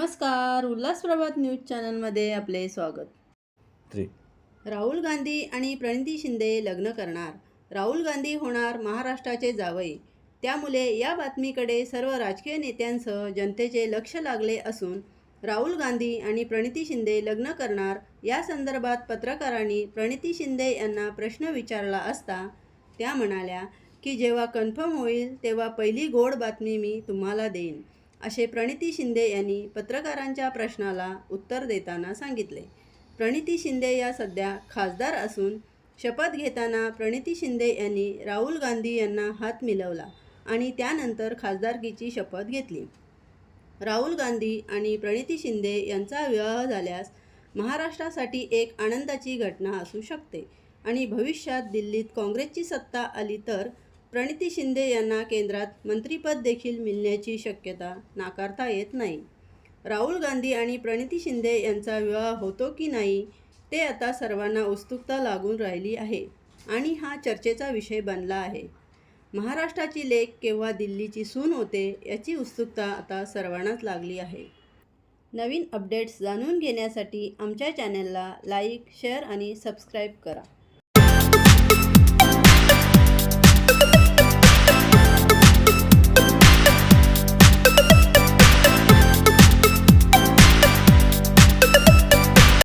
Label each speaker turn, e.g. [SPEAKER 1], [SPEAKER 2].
[SPEAKER 1] नमस्कार उल्हास प्रभात न्यूज चॅनलमध्ये आपले स्वागत. राहुल गांधी आणि प्रणिती शिंदे लग्न करणार. राहुल गांधी होणार महाराष्ट्राचे जावई. त्यामुळे या बातमीकडे सर्व राजकीय नेत्यांसह जनतेचे लक्ष लागले असून राहुल गांधी आणि प्रणिती शिंदे लग्न करणार या संदर्भात पत्रकारांनी प्रणिती शिंदे यांना प्रश्न विचारला असता त्या म्हणाल्या की जेव्हा कन्फर्म होईल तेव्हा पहिली गोड बातमी मी तुम्हाला देईन. असे प्रणिती शिंदे यांनी पत्रकारांच्या प्रश्नाला उत्तर देताना सांगितले. प्रणिती शिंदे या सध्या खासदार असून शपथ घेताना प्रणिती शिंदे यांनी राहुल गांधी यांना हात मिळवला आणि त्यानंतर खासदारकीची शपथ घेतली. राहुल गांधी आणि प्रणिती शिंदे यांचा विवाह झाल्यास महाराष्ट्रासाठी एक आनंदाची घटना असू शकते आणि भविष्यात दिल्लीत काँग्रेसची सत्ता आली तर प्रणिती शिंदे यांना केंद्रात मंत्रिपद देखील मिळण्याची शक्यता नाकारता येत नाही. राहुल गांधी आणि प्रणिती शिंदे यांचा विवाह होतो की नाही ते आता सर्वांना उत्सुकता लागून राहिली आहे आणि हा चर्चेचा विषय बनला आहे. महाराष्ट्राची लेख केव्हा दिल्लीची सून होते याची उत्सुकता आता सर्वांनाच लागली आहे. नवीन अपडेट्स जाणून घेण्यासाठी आमच्या चॅनलला लाईक शेअर आणि सबस्क्राईब करा.